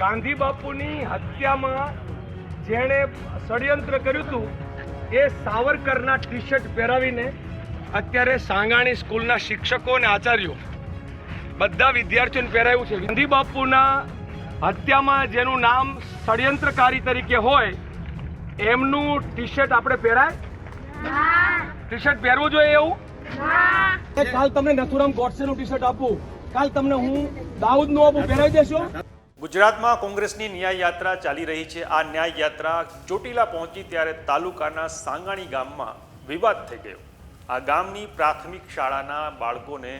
ગાંધી બાપુની હત્યામાં જેણે ષડયંત્ર કર્યું હતું, એ સાવરકરના ટી શર્ટ પહેરાવીને અત્યારે સાંગાણી સ્કૂલના શિક્ષકો અને આચાર્યો બધા વિદ્યાર્થીઓને પહેરાયું છે. ગાંધી બાપુના હત્યામાં જેનું નામ ષડયંત્રકારી તરીકે હોય, એમનું ટી શર્ટ આપણે પહેરાય? ટી શર્ટ પહેરવું જોઈએ એવું? કાલ તમને નથુરામ ગોડસેનું ટી શર્ટ આપું. કાલ તમને હું દાઉદનું આપું. પહેરાવી દેશો? ગુજરાતમાં કોંગ્રેસની ન્યાય યાત્રા ચાલી રહી છે. આ ન્યાય યાત્રા ચોટીલા પહોંચી ત્યારે તાલુકાના સાંગાણી ગામમાં વિવાદ થઈ ગયો. આ ગામની પ્રાથમિક શાળાના બાળકોને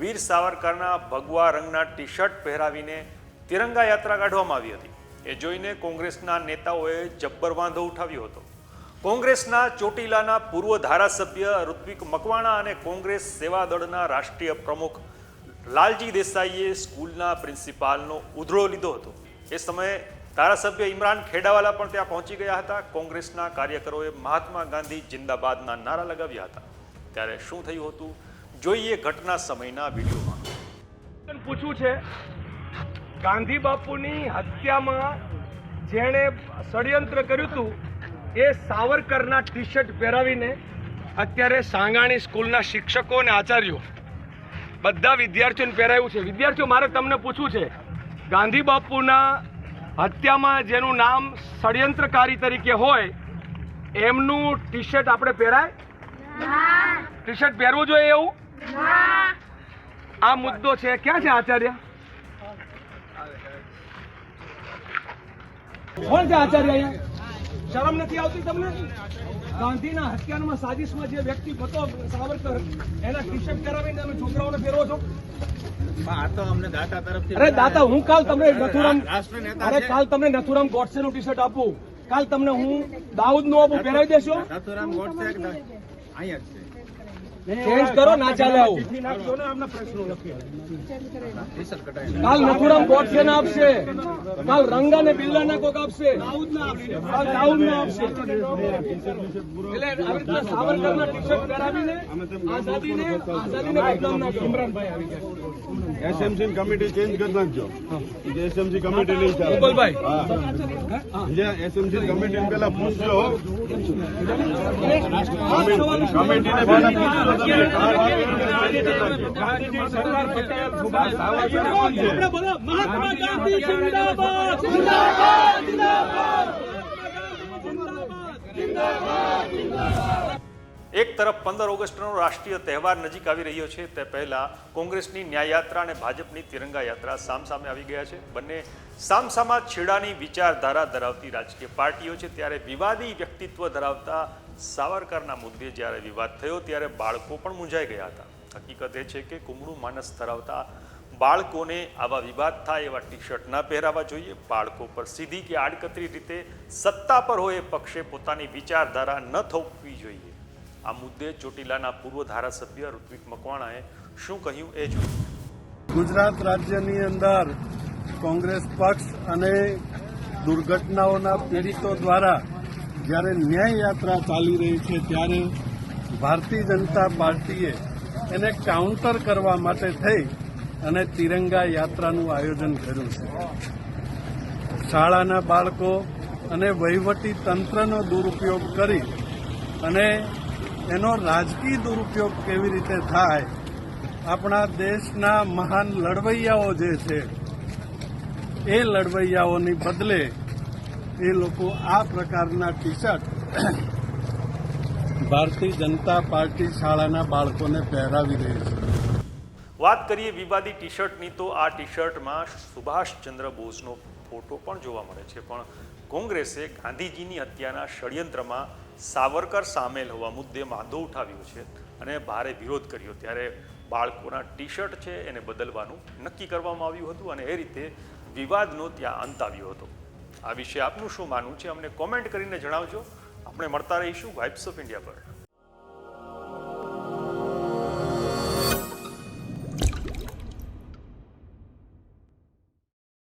વીર સાવરકરના ભગવા રંગના ટી શર્ટ પહેરાવીને તિરંગા યાત્રા કાઢવામાં આવી હતી. એ જોઈને કોંગ્રેસના નેતાઓએ જબ્બર વાંધો ઉઠાવ્યો હતો. કોંગ્રેસના ચોટીલાના પૂર્વ ધારાસભ્ય ઋત્વિક મકવાણા અને કોંગ્રેસ સેવા દળના રાષ્ટ્રીય પ્રમુખ લાલજી દેસાઈએ સ્કૂલના પ્રિન્સિપાલનો ઉધળો લીધો હતો. એ સમયે ધારાસભ્ય ઇમરાન ખેડાવાલા પણ ત્યાં પહોંચી ગયા હતા. કોંગ્રેસના કાર્યકરોએ મહાત્મા ગાંધી જિંદાબાદના નારા લગાવ્યા હતા. ત્યારે શું થયું હતું? જોઈએ ઘટના સમયના વિડીયોમાં. પૂછવું છે, ગાંધી બાપુની હત્યામાં જેણે ષડયંત્ર કર્યું હતું, એ સાવરકરના ટી શર્ટ પહેરાવીને અત્યારે સાંગાણી સ્કૂલના શિક્ષકો અને આચાર્યો બધા વિદ્યાર્થીઓને પહેરાયું છે. વિદ્યાર્થીઓ મારે તમને પૂછવું છે. ગાંધી બાપુના હત્યામાં જેનું નામ ષડયંત્રકારી તરીકે હોય એમનું ટી શર્ટ આપણે પહેરાય? ટી શર્ટ પહેરવું જોઈએ એવું? આ મુદ્દો છે. ક્યાં છે આચાર્ય? કોણ છે આચાર્ય અહીંયા? શરમ નથી આવતી તમને? ગાંધીના હત્યામાં સાજિશમાં જે વ્યક્તિ હતો સાવરકર એના ટી શર્ટ પહેરાવીને તમે છોકરાઓને ફેરવો છો? અમને દાતા દાદા હું કાલ તમને નથુરામ અરે કાલ તમને નથુરામ ગોડસેનું ટી શર્ટ આપું. કાલ તમને હું દાઉદનું આપું પહેરાવી દેશો. નથુરામ ગોડસે અહીંયા ચેન્જ કરો ના ચાલે આવું. કાલ નથુરામ ગોડસે ના આપશે. કાલ રંગા ને બિરલા ના કોક આપશે. કાલ દાઉદ ના આપશે. એટલે આવી રીતના સાવરકરના ટી-શર્ટ પહેરાવીને આઝાદીને આઝાદીને બદનામ ના કરો. ઇમરાનભાઈ આવી ગયા એસએમસી કમિટી ચેન્જ કરી નાખજો. એસએમસી કમિટી નહીં ચાલે. ગોપાલભાઈ. હા. એસએમસી કમિટી પેલા પૂછજો. કમિટીને પહેલા પૂછજો એક તરફ પંદર ઓગસ્ટનો રાષ્ટ્રીય તહેવાર નજીક આવી રહ્યો છે, તે પહેલા કોંગ્રેસની ન્યાય યાત્રા અને ભાજપની તિરંગા યાત્રા સામસામે આવી ગયા છે. બંને સામસામા છેડાની વિચારધારા ધરાવતી રાજકીય પાર્ટીઓ છે, ત્યારે વિવાદી વ્યક્તિત્વ ધરાવતા સાવરકરના મુદ્દે જ્યારે વિવાદ થયો, ત્યારે બાળકો પણ મૂંઝાઈ ગયા હતા. હકીકત એ છે કે કુમળું માનસ ધરાવતા બાળકોને આવા વિવાદ થાય એવા ટી શર્ટ ન પહેરાવા જોઈએ. બાળકો પર સીધી કે આડકતરી રીતે સત્તા પર હોય એ પક્ષે પોતાની વિચારધારા ન થોપવી જોઈએ. આ મુદ્દે ચોટીલાના પૂર્વ ધારાસભ્ય ઋત્વિક મકવાણાએ શું કહ્યું એ જોયું. ગુજરાત રાજ્યની અંદર કોંગ્રેસ પક્ષ અને દુર્ઘટનાઓના પીડિતો દ્વારા જ્યારે ન્યાય યાત્રા ચાલી રહી છે ત્યારે ભારતીય જનતા પાર્ટીએ એને કાઉન્ટર કરવા માટે થઈ અને તિરંગા યાત્રાનું આયોજન કર્યું છે. શાળાના બાળકો અને વહીવટી તંત્રનો દુરુપયોગ કરી અને એનો રાજકીય દુરુપયોગ કેવી રીતે થાય, આપણા દેશના મહાન લડવૈયાઓ જે છે, એ લડવૈયાઓની બદલે એ લોકો આ પ્રકારના T shirt Bharatiya Janata party શાળાના બાળકોને પહેરાવી રહી છે. વાત કરીએ વિવાદી ટી શર્ટની તો આ ટી શર્ટમાં સુભાષચંદ્ર બોઝનો ફોટો પણ જોવા મળે છે. પણ કોંગ્રેસે ગાંધીજીની હત્યાના ષડયંત્રમાં સાવરકર સામેલ હોવા મુદ્દે વાંધો ઉઠાવ્યો છે અને ભારે વિરોધ કર્યો. ત્યારે બાળકોના ટી શર્ટ છે એને બદલવાનું નક્કી કરવામાં આવ્યું હતું અને એ રીતે વિવાદનો ત્યાં અંત આવ્યો હતો. આ વિશે આપનું શું માનવું છે? અમને કોમેન્ટ કરીને જણાવજો. આપણે મળતા રહીશું વાઇબ્સ ઓફ ઇન્ડિયા પર.